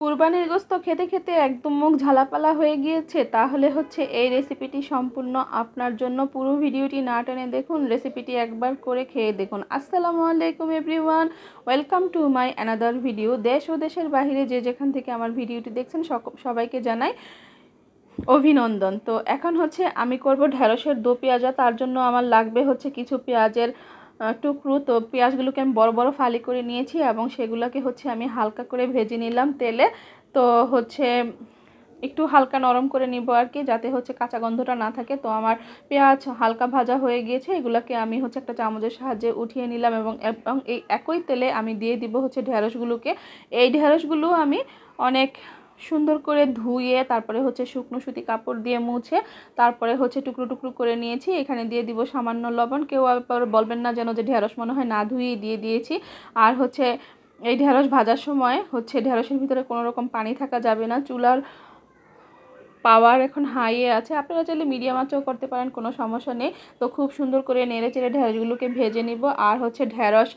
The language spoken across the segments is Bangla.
কুরবানির গোস্ত খেতে খেতে একদম মুখ ঝালাপালা হয়ে গিয়েছে, তাহলে হচ্ছে এই রেসিপিটি সম্পূর্ণ আপনার জন্য। পুরো ভিডিওটি না টেনে দেখুন, রেসিপিটি একবার করে খেয়ে দেখুন। আসসালামু আলাইকুম everyone, welcome to my another video. দেশ ও দেশের বাইরে যে যেখান থেকে আমার ভিডিওটি দেখছেন সবাইকে জানাই অভিনন্দন। তো এখন হচ্ছে আমি করব ঢেঁড়সের দো পেঁয়াজা, তার জন্য আমার লাগবে হচ্ছে কিছু পেঁয়াজের টুকরো। তো পেঁয়াজগুলোকে আমি বড় বড় ফালি করে নিয়েছি এবং সেগুলোকে হচ্ছে আমি হালকা করে ভেজে নিলাম তেলে। তো হচ্ছে একটু হালকা নরম করে নিব আর কি, যাতে হচ্ছে কাঁচা গন্ধটা না থাকে। তো আমার পেঁয়াজ হালকা ভাজা হয়ে গিয়েছে, এগুলোকে আমি হচ্ছে একটা চামচের সাহায্যে উঠিয়ে নিলাম এবং এই একই তেলে আমি দিয়ে দিব হচ্ছে ঢেঁড়সগুলোকে। এই ঢেঁড়সগুলো আমি অনেক সুন্দর করে ধুয়ে তারপরে হচ্ছে শুকনো সুতি কাপড় দিয়ে মুছে তারপরে হচ্ছে টুকরো টুকরো করে নিয়েছি। এখানে দিয়ে দিব সামান্য লবণ। কেউ আবার বলবেন না যেন যে ঢেঁড়স মনে হয় না ধুয়ে দিয়ে দিয়েছি। আর হচ্ছে এই ঢেঁড়স ভাজার সময় হচ্ছে ঢেঁড়সের ভিতরে কোনো রকম পানি থাকা যাবে না। চুলার পাওয়ার এখন হাইয়ে আছে। আপনারা চাইলে মিডিয়াম আঁচেও করতে পারেন, কোনো সমস্যা নেই। তো খুব সুন্দর করে নেড়ে চেড়ে ঢেঁড়সগুলোকে ভেজে নিব। আর হচ্ছে ঢেঁড়স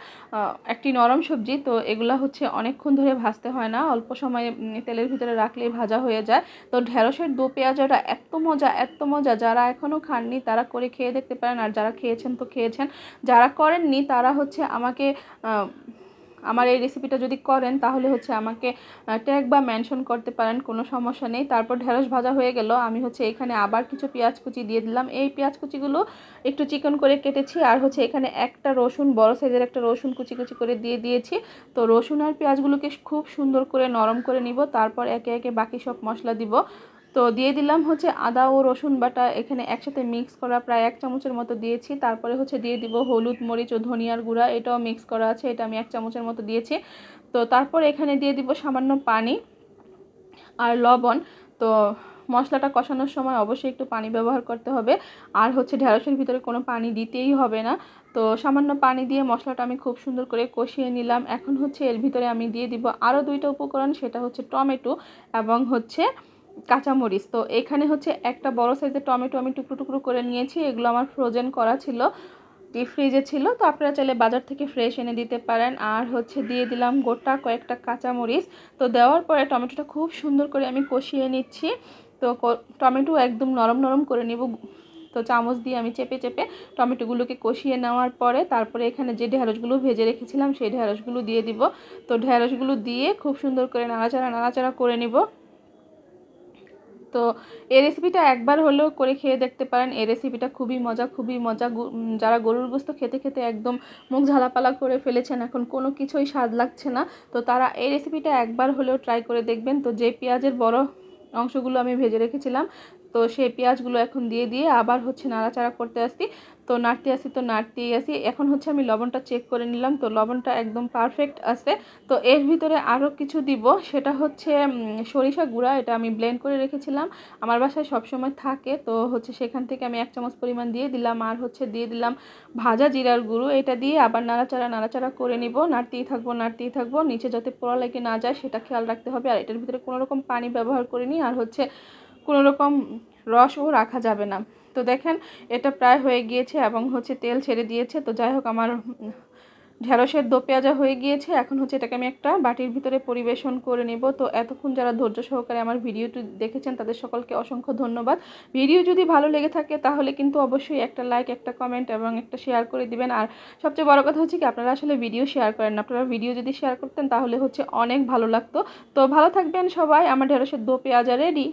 একটি নরম সবজি, তো এগুলো হচ্ছে অনেকক্ষণ ধরে ভাজতে হয় না। অল্প সময়ে তেলের ভিতরে রাখলেই ভাজা হয়ে যায়। তো ঢেঁড়সের দো পেঁয়াজাটা এত মজা এত মজা। যারা এখনও খাননি, তারা করে খেয়ে দেখতে পারেন। আর যারা খেয়েছেন, তো খেয়েছেন। যারা করেননি, তারা হচ্ছে আমাকে আমার এই রেসিপিটা যদি করেন, তাহলে হচ্ছে আমাকে ট্যাগ বা মেনশন করতে পারেন, কোনো সমস্যা নেই। তারপর ঢেঁড়স ভাজা হয়ে গেল। আমি হচ্ছে এখানে আবার কিছু পেঁয়াজ কুচি দিয়ে দিলাম। এই পেঁয়াজ কুচিগুলো একটু চিকন করে কেটেছি। আর হচ্ছে এখানে একটা রসুন, বড় সাইজের একটা রসুন কুচি কুচি করে দিয়ে দিয়েছি। তো রসুন আর পেঁয়াজগুলোকে খুব সুন্দর করে নরম করে নিব। তারপর একে একে বাকি সব মশলা দিব। তো দিয়ে দিলাম হচ্ছে আদা ও রসুন বাটা। এখানে একসাথে মিক্স করা প্রায় এক চামচের মতো দিয়েছি। তারপরে হচ্ছে দিয়ে দিব হলুদ, মরিচ ও ধনিয়ার গুঁড়া। এটাও মিক্স করা আছে, এটা আমি এক চামচের মতো দিয়েছি। তো তারপর এখানে দিয়ে দিব সামান্য পানি আর লবণ। তো মশলাটা কষানোর সময় অবশ্যই একটু পানি ব্যবহার করতে হবে। আর হচ্ছে ঢেঁড়সের ভিতরে কোনো পানি দিতেই হবে না। তো সামান্য পানি দিয়ে মশলাটা আমি খুব সুন্দর করে কষিয়ে নিলাম। এখন হচ্ছে এর ভিতরে আমি দিয়ে দিব আরও দুইটা উপকরণ, সেটা হচ্ছে টমেটো এবং হচ্ছে কাঁচামরিচ। তো এখানে হচ্ছে একটা বড় সাইজের টমেটো আমি টুকরো টুকরো করে নিয়েছি, এগুলো আমার ফ্রোজেন করা ছিল। ডিপ ফ্রিজে ছিল, তো আপনারা চাইলে বাজার থেকে ফ্রেশ এনে দিতে পারেন। আর হচ্ছে দিয়ে দিলাম গোটা কয়েকটা কাঁচামরিচ। তো দেওয়ার পরে টমেটোটা খুব সুন্দর করে আমি কষিয়ে নিচ্ছি। তো টমেটো একদম নরম নরম করে নিব। তো চামচ দিয়ে আমি চেপে চেপে টমেটোগুলোকে কষিয়ে নেওয়ার পরে তারপরে এখানে যে ঢেঁড়সগুলো ভেজে রেখেছিলাম, সেই ঢেঁড়সগুলো দিয়ে দিব। তো ঢেঁড়সগুলো দিয়ে খুব সুন্দর করে নাড়াচাড়া নাড়াচাড়া করে নিব। তো এই রেসিপিটা একবার হলেও করে খেয়ে দেখতে পারেন। এই রেসিপিটা খুবই মজা খুবই মজা। যারা গরুর গোস্ত খেতে খেতে একদম মুখ ঝালাপালা করে ফেলেছেন, এখন কোনো কিছুই স্বাদ লাগছে না। তো তারা এই রেসিপিটা একবার হলেও ট্রাই করে দেখবেন। তো যে পেঁয়াজের বড় অংশগুলো আমি ভেজে রেখেছিলাম, তো সেই পেঁয়াজগুলো এখন দিয়ে দিয়ে আবার হচ্ছে নাড়াচাড়া করতে আসছি। তো নাড়তে আসি তো নাড়তেই আসি এখন হচ্ছে আমি লবণটা চেক করে নিলাম, তো লবণটা একদম পারফেক্ট আছে। তো এর ভিতরে আরও কিছু দিব, সেটা হচ্ছে সরিষা গুঁড়া, এটা আমি ব্লেন্ড করে রেখেছিলাম। আমার বাসায় সবসময় থাকে, তো হচ্ছে সেখান থেকে আমি এক চামচ পরিমাণ দিয়ে দিলাম, আর হচ্ছে দিয়ে দিলাম ভাজা জিরার গুঁড়ো। এটা দিয়ে আবার নাড়াচাড়া নাড়াচাড়া করে নিব। নাড়তেই থাকব নাড়তেই থাকব। নিচে যাতে পোড়া লেগে না যায়, সেটা খেয়াল রাখতে হবে। আর এটার ভিতরে কোনো রকম পানি ব্যবহার করিনি, আর হচ্ছে কোনো রকম রসও রাখা যাবে না। তো দেখেন, এটা প্রায় হয়ে গিয়েছে এবং হচ্ছে তেল ছেড়ে দিয়েছে। তো যাই হোক, আমার ঢেঁড়সের দো পেঁয়াজা হয়ে গিয়েছে। এখন হচ্ছে এটাকে আমি একটা বাটির ভিতরে পরিবেশন করে নেব। তো এতক্ষণ যারা ধৈর্য সহকারে আমার ভিডিওটি দেখেছেন, তাদের সকলকে অসংখ্য ধন্যবাদ। ভিডিও যদি ভালো লেগে থাকে, তাহলে কিন্তু অবশ্যই একটা লাইক, একটা কমেন্ট এবং একটা শেয়ার করে দিবেন। আর সবচেয়ে বড় কথা হচ্ছে কি, আপনারা আসলে ভিডিও শেয়ার করেন আপনারা ভিডিও যদি শেয়ার করতেন, তাহলে হচ্ছে অনেক ভালো লাগতো। তো ভালো থাকবেন সবাই। আমার ঢেঁড়সের দো পেঁয়াজা রেডি।